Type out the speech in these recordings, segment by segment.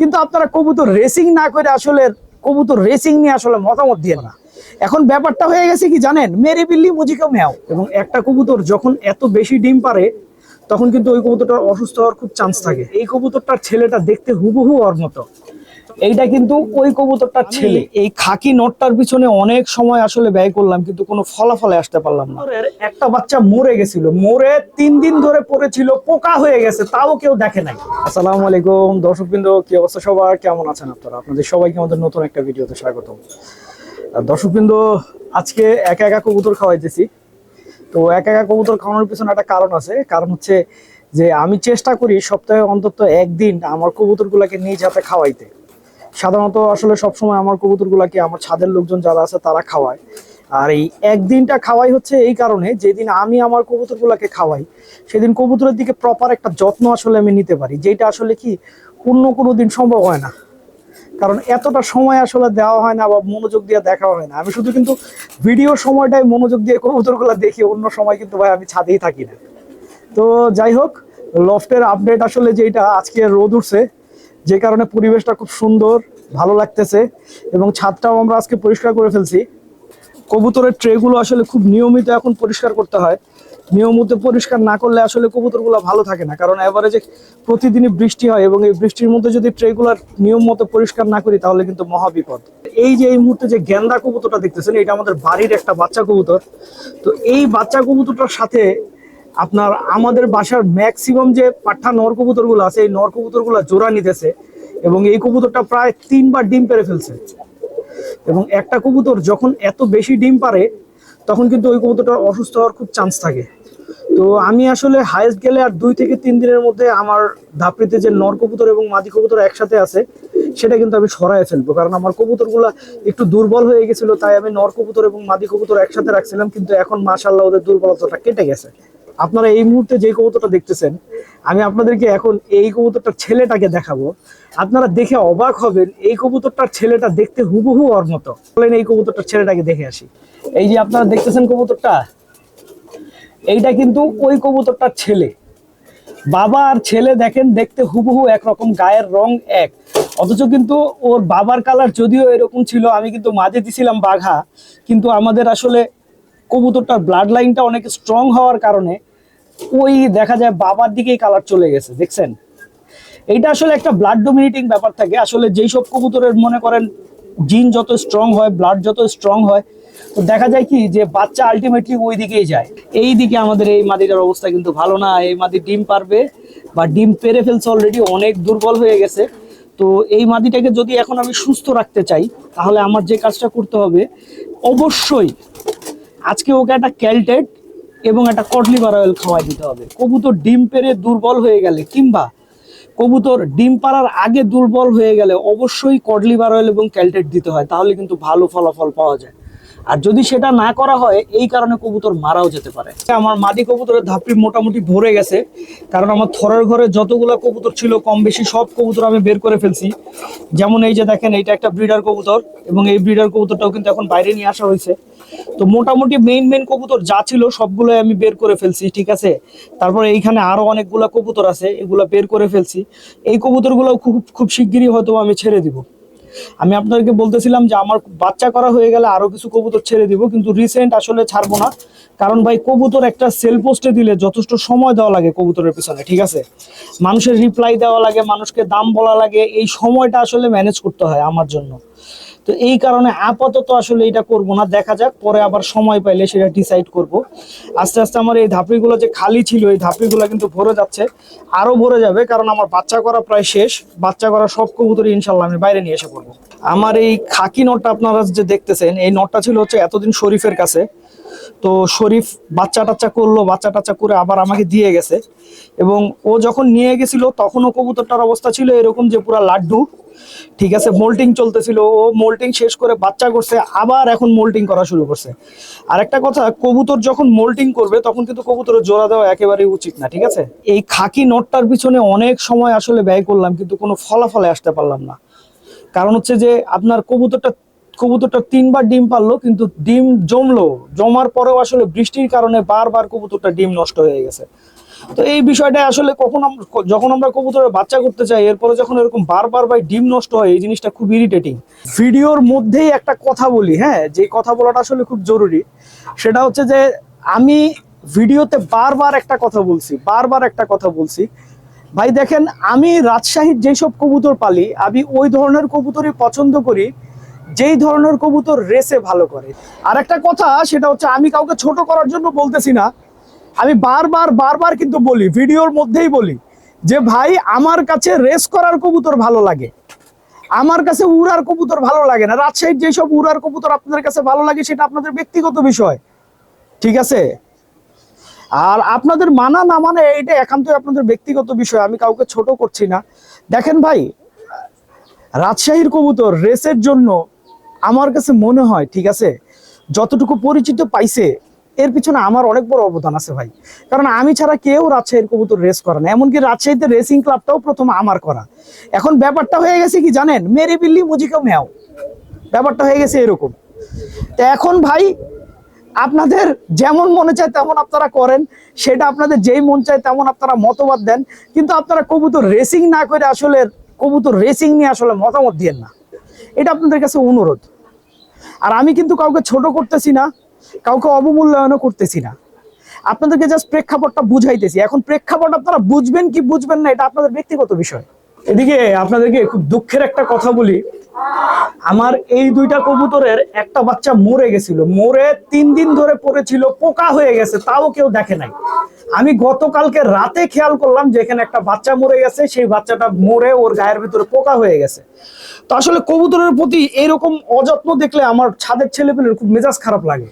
কিন্তু আপনারা কবুতর রেসিং না করে আসলে কবুতর রেসিং নিয়ে আসলে মতামত দিয়ে না। এখন ব্যাপারটা হয়ে গেছে কি জানেন? মেরে বিল্লি, মুজিকে মেয়াও এবং একটা কবুতর যখন এত বেশি ডিম পারে, তখন কিন্তু ওই কবুতরটার অসুস্থ হওয়ার খুব চান্স থাকে। এই কবুতরটার ছেলেটা দেখতে হুবহু ওর মতো। এইটা কিন্তু ওই কবুতরটার ছেলে। এই খাকি নটটার পিছনে অনেক সময় আসলে ব্যয় করলাম কিন্তু কোনো ফলাফলে আসতে পারলাম না। একটা বাচ্চা মরে গেছিল। মরে তিন দিন ধরে পড়েছিল পোকা হয়ে গেছে তাও কেউ দেখে নাই। আসসালামু আলাইকুম দর্শকবৃন্দ কি অবস্থা সবার? কেমন আছেন আপনারা? আপনাদের সবাইকে আমাদের নতুন একটা ভিডিওতে স্বাগতম। আর দর্শকবৃন্দ আজকে একা একা কবুতর খাওয়াইতেছি। তো একা একা কবুতর খাওয়ানোর পিছনে একটা কারণ আছে। কারণ হচ্ছে যে আমি চেষ্টা করি সপ্তাহে অন্তত একদিন আমার কবুতরগুলোকে নিজ হাতে খাওয়াইতে। সাধারণত আসলে সবসময় আমার কবুতরগুলাকে আমার ছাদের লোকজন যারা আছে তারা খাওয়ায়। আর এই একদিনটা খাওয়াই হচ্ছে এই কারণে যেদিন আমি আমার কবুতরগুলাকে খাওয়াই, সেদিন কবুতরের দিকে প্রপার একটা যত্ন আসলে আমি নিতে পারি, যেটা আসলে কি অন্য কোনো দিন সম্ভব হয় না। কারণ এতটা সময় আসলে দেওয়া হয় না বা মনোযোগ দিয়ে দেখা হয় না। আমি শুধু কিন্তু ভিডিও সময়টাই মনোযোগ দিয়ে কবুতরগুলো দেখি, অন্য সময় কিন্তু ভাই আমি ছাদেই থাকি না। তো যাই হোক লফটের আপডেট আসলে যেটা আজকে রোদ উঠছে যে কারণে পরিবেশটা খুব সুন্দর, ভালো লাগতেছে এবং ছাদটাও আমরা আজকে পরিষ্কার করে ফেলছি। কবুতরের ট্রেগুলো আসলে খুব নিয়মিত এখন পরিষ্কার করতে হয়। নিয়মিত পরিষ্কার না করলে আসলে কবুতরগুলো ভালো থাকে না। কারণ এভারেজে প্রতিদিনই বৃষ্টি হয় এবং এই বৃষ্টির মধ্যে যদি ট্রেগুলার নিয়ম মতো পরিষ্কার না করি তাহলে কিন্তু মহাবিপদ এই যে এই মুহূর্তে যে গেন্দা কবুতরটা দেখতেছেন, এটা আমাদের বাড়ির একটা বাচ্চা কবুতর। তো এই বাচ্চা কবুতরটার সাথে আপনার আমাদের বাসার ম্যাক্সিমাম যে পাঠা নর কবুতরগুলো আছে, এই নর কবুতরগুলো জোড়া নিতেছে এবং এই কবুতরটা প্রায় তিনবার ডিম পেরে ফেলছে। এবং একটা কবুতর যখন এত বেশি ডিম পারে, তখন কিন্তু ওই কবুতরটার অসুস্থ হওয়ার খুব চান্স থাকে। তো আমি আসলে হাইস্ট গেলে আর দুই থেকে তিন দিনের মধ্যে আমার ধাপড়িতে যে নর কবুতর এবং মাদি কবুতর একসাথে আছে, সেটা কিন্তু আমি সরায় ফেলব। কারণ আমার কবুতরগুলো একটু দুর্বল হয়ে গেছিল, তাই আমি নর কবুতর এবং মাদি কবুতর একসাথে রাখছিলাম, কিন্তু এখন মাশাল্লাহ ওদের দুর্বলতাটা কেটে গেছে। আপনারা এই মুহূর্তে যে কবুতরটা দেখতেছেন, আমি আপনাদেরকে এখন এই কবুতরটার ছেলেটাকে দেখাবো। আপনারা দেখে অবাক হবেন, এই কবুতরটার ছেলেটা দেখতে হুবহু ওর মতো। বলেন এই কবুতরটার ছেলেটাকে দেখে আসি। এই যে আপনারা দেখতেছেন কবুতরটা, এইটা কিন্তু ওই কবুতরটার ছেলে। বাবা আর ছেলে দেখেন, দেখতে হুবহু একরকম, গায়ের রং এক। অথচ কিন্তু ওর বাবার কালার যদিও এরকম ছিল, আমি কিন্তু মাঝে দিছিলাম বাঘা, কিন্তু আমাদের আসলে কবুতরটার ব্লাড লাইনটা অনেক স্ট্রং হওয়ার কারণে ওই দেখা যায় বাবার দিকেই কালার চলে গেছে, দেখছেন? এইটা আসলে একটা ব্লাড ডোমিনেটিং ব্যাপার থাকে। আসলে যেই সব কবুতরের মনে করেন জিন যত স্ট্রং হয় ব্লাড যত স্ট্রং হয়, তো দেখা যায় কি যে বাচ্চা আলটিমেটলি ওই দিকেই যায়। এই দিকে আমাদের এই মাদিটার অবস্থা কিন্তু ভালো না। এই মাদি ডিম পারবে বা ডিম পেরে ফেলছে অলরেডি অনেক দুর্বল হয়ে গেছে। তো এই মাদিটাকে যদি এখন আমি সুস্থ রাখতে চাই, তাহলে আমার যে কাজটা করতে হবে, অবশ্যই আজকে ওকে একটা ক্যালটেট এবং একটা কটলিভার অয়েল খাওয়াই দিতে হবে। কবুতর ডিম পেরে দুর্বল হয়ে গেলে, কিংবা কবুতর ডিম পাড়ার আগে দুর্বল হয়ে গেলে অবশ্যই কডলিভার অয়েল এবং ক্যালটেট দিতে হয়, তাহলে কিন্তু ভালো ফলাফল পাওয়া যায়। আর যদি সেটা না করা হয়, এই কারণে কবুতর মারাও যেতে পারে। আমার মাদি কবুতরের ধাপড়ি মোটামুটি ভরে গেছে। কারণ আমার থরের ঘরে যতগুলো কবুতর ছিল কম বেশি সব কবুতর আমি বের করে ফেলছি। যেমন এই যে দেখেন, এইটা একটা ব্রিডার কবুতর এবং এই ব্রিডার কবুতরটাও কিন্তু এখন বাইরে নিয়ে আসা হয়েছে। তো মোটামুটি মেইন মেইন কবুতর যা ছিল সবগুলো আমি বের করে ফেলছি, ঠিক আছে? তারপরে এইখানে আরও অনেকগুলো কবুতর আছে, এগুলো বের করে ফেলছি। এই কবুতরগুলো খুব খুব শিগগিরই হয়তো আমি ছেড়ে দিব। আমি আপনাদেরকে বলতেছিলাম যে আমার বাচ্চা করা হয়ে গেলে আরও কিছু কবুতর ছেড়ে দিব, কিন্তু রিসেন্ট আসলে ছাড়বো না। কারণ ভাই, কবুতর একটা সেল পোস্টে দিলে যথেষ্ট সময় দেওয়া লাগে কবুতরের পিছনে, ঠিক আছে? মানুষের রিপ্লাই দেওয়া লাগে, মানুষকে দাম বলা লাগে, এই সময়টা আসলে ম্যানেজ করতে হয় আমার জন্য। তো এই কারণে আপাতত আসলে এটা করব না। দেখা যাক, পরে আবার সময় পাইলে সেটা ডিসাইড করব। আস্তে আস্তে আমার এই ধাপড়িগুলো যে খালি ছিল, এই ধাপড়িগুলো কিন্তু ভরে যাচ্ছে। আরও ভরে যাবে, কারণ আমার বাচ্চা করা প্রায় শেষ। বাচ্চা করা সব কবুতরই ইনশাল্লাহ আমি বাইরে নিয়ে এসে পড়ব। আমার এই খাকি নটটা আপনারা যে দেখতেছেন, এই নটটা ছিল হচ্ছে এতদিন শরীফের কাছে। তো শরীফ বাচ্চা টাচ্চা করল, বাচ্চা টাচ্চা করে আবার আমাকে দিয়ে গেছে। এবং ও যখন নিয়ে গেছিল তখনও কবুতরটার অবস্থা ছিল এরকম যে পুরা লাড্ডু। ঠিক আছে মোল্টিং চলতেছিল, ও মোল্টিং শেষ করে বাচ্চা করছে, আবার এখন মোল্টিং করা শুরু করছে। আর একটা কথা, কবুতর যখন মোল্টিং করবে, তখন কিন্তু কবুতরের জোড়া দেওয়া একেবারেই উচিত না, ঠিক আছে? এই খাকি নটটার পিছনে অনেক সময় আসলে ব্যয় করলাম, কিন্তু কোনো ফলাফলে আসতে পারলাম না। কারণ হচ্ছে যে, আপনার কবুতরটা কবুতরটা তিনবার ডিম পারল, কিন্তু ডিম জমলো। জমার পরেও আসলে বৃষ্টির কারণে বারবার কবুতরটা ডিম নষ্ট হয়ে গেছে। তো এই বিষয়টা আসলে কখন যখন আমরা কবুতরের বাচ্চা করতে চাই, এরপরে যখন এরকম বারবার ভাই ডিম নষ্ট হয়, এই জিনিসটা খুব ইরিটেটিং ভিডিওর মধ্যেই একটা কথা বলি হ্যাঁ? যে কথা বলাটা আসলে খুব জরুরি। সেটা হচ্ছে যে, আমি ভিডিওতে বারবার একটা কথা বলছি, বারবার একটা কথা বলছি। ভাই দেখেন, আমি রাজশাহীর যেসব কবুতর পালি, আমি ওই ধরনের কবুতরই পছন্দ করি, যেই ধরনের কবুতর রেসে ভালো করে। আর একটা কথা, সেটা হচ্ছে আমি কাউকে ছোট করার জন্য বলতেছি না আমি বারবার বারবার কিন্তু বলি, ভিডিওর মধ্যেই বলি যে ভাই, আমার কাছে রেস করার কবুতর ভালো লাগে। আমার কাছে উড়ার কবুতর ভালো লাগে না। রাজশাহীর যেসব উড়ার কবুতর আপনাদের কাছে ভালো লাগে, সেটা আপনাদের ব্যক্তিগত বিষয়। ঠিক আছে? আর আপনাদের মানা না মানে এটা একান্তই আপনাদের ব্যক্তিগত বিষয়, আমি কাউকে ছোট করছি না। দেখেন ভাই, রাজশাহীর কবুতর রেসের জন্য আমার কাছে মনে হয়, ঠিক আছে, যতটুকু পরিচিত পাইছে এর পিছনে আমার অনেক বড় অবদান আছে ভাই। কারণ আমি ছাড়া কেউ রাজশাহীর কবুতর রেস করে না। এমনকি রাজশাহীতে রেসিং ক্লাবটাও প্রথম আমার করা। এখন ব্যাপারটা হয়ে গেছে কি জানেন? মেরে বিল্লি মুজিকেও মেয়াও। ব্যাপারটা হয়ে গেছে এরকম। তো এখন ভাই, আপনাদের যেমন মনে চায় তেমন আপনারা করেন। সেটা আপনাদের যেই মন চায় তেমন আপনারা মতবাদ দেন। কিন্তু আপনারা কবুতর রেসিং না করে আসলে কবুতর রেসিং নিয়ে আসলে মতামত দিয়েন না। এটা আপনাদের কাছে অনুরোধ। আর আমি কিন্তু কাউকে ছোট করতেছি না। কাউকে অবমূল্যায়নও করতেছি না। আপনাদেরকে জাস্ট প্রেক্ষাপটটা বুঝাইতেছি। এখন প্রেক্ষাপট আপনারা বুঝবেন কি বুঝবেন না, এটা আপনাদের ব্যক্তিগত বিষয়। এদিকে আপনাদেরকে খুব দুঃখের একটা কথা বলি। আমার এই দুইটা কবুতরের একটা বাচ্চা মরে গেছিল। মরে তিন দিন ধরে পড়েছিল, পোকা হয়ে গেছে, তাও কেউ দেখে নাই। আমি গতকালকে রাতে খেয়াল করলাম যে এখানে একটা বাচ্চা মরে গেছে, সেই বাচ্চাটা মরে ওর গায়ের ভিতরে পোকা হয়ে গেছে। তো আসলে কবুতরের প্রতি এরকম অযত্ন দেখলে আমার ছাদের ছেলেপেলের খুব মেজাজ খারাপ লাগে।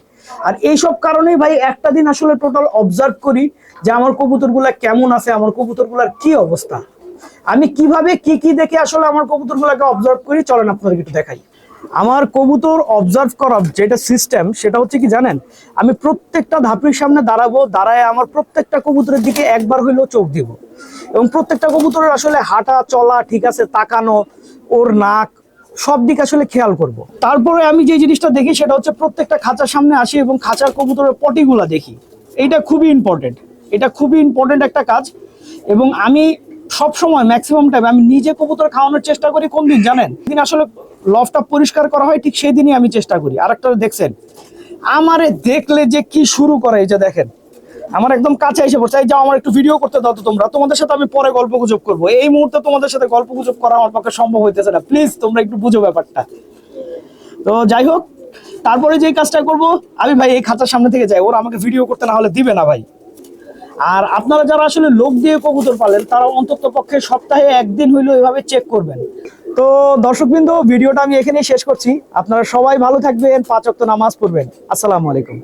আর এইসব কারণেই ভাই, একটা দিন আসলে টোটাল অবজার্ভ করি যে আমার কবুতরগুলা কেমন আছে, আমার কবুতরগুলার কি অবস্থা। আমি কীভাবে কি কি দেখে আসলে আমার কবুতরগুলোকে অবজার্ভ করি, চলেন আপনাদের একটু দেখাই। আমার কবুতর অবজার্ভ করার যেটা সিস্টেম সেটা হচ্ছে কি জানেন? আমি প্রত্যেকটা ধাপির সামনে দাঁড়াবো, দাঁড়ায় আমার প্রত্যেকটা কবুতরের দিকে একবার হইলেও চোখ দিব। এবং প্রত্যেকটা কবুতরের আসলে হাঁটা, চলা, ঠিক আছে, তাকানো, ওর নাক, সব দিক আসলে খেয়াল করব। তারপরে আমি যে জিনিসটা দেখি, সেটা হচ্ছে প্রত্যেকটা খাঁচার সামনে আসি এবং খাঁচার কবুতরের পটিগুলা দেখি। এইটা খুবই ইম্পর্টেন্ট এটা খুবই ইম্পর্টেন্ট একটা কাজ। এবং আমি সব সময় ম্যাক্সিমাম টাইম আমি নিজে কবুতর খাওয়ানোর চেষ্টা করি কোন দিন জানেন? দিন আসলে লফটা পরিষ্কার করা হয় ঠিক সেই দিনই আমি চেষ্টা করি। আর একটা দেখছেন, আমারে দেখলে যে কি শুরু করে এই যে দেখেন। আমার একদম কাছে এসে পড়ছে যাও আমার একটু ভিডিও করতে দাও তো তোমরা। তোমাদের সাথে আমি পরে গল্প গুজব করব। এই মুহূর্তে তোমাদের সাথে গল্প গুজব করা আমার পক্ষে সম্ভব হইতেছে না। প্লিজ তোমরা একটু বুঝো ব্যাপারটা। তো যাই হোক, তারপরে যে কাজটা করব, আমি ভাই এই খাতার সামনে থেকে যাই। ওরা আমাকে ভিডিও করতে না হলে দিবে না ভাই। আর আপনারা যারা আসলে লোক দিয়ে কবুতর পালেন তারা অন্তত পক্ষে সপ্তাহে একদিন হইল এভাবে চেক করবেন। তো দর্শকবৃন্দ, ভিডিওটা আমি এখানেই শেষ করছি। আপনারা সবাই ভালো থাকবেন, পাঁচ অক্ত নামাজ পড়বেন। আসসালামু আলাইকুম।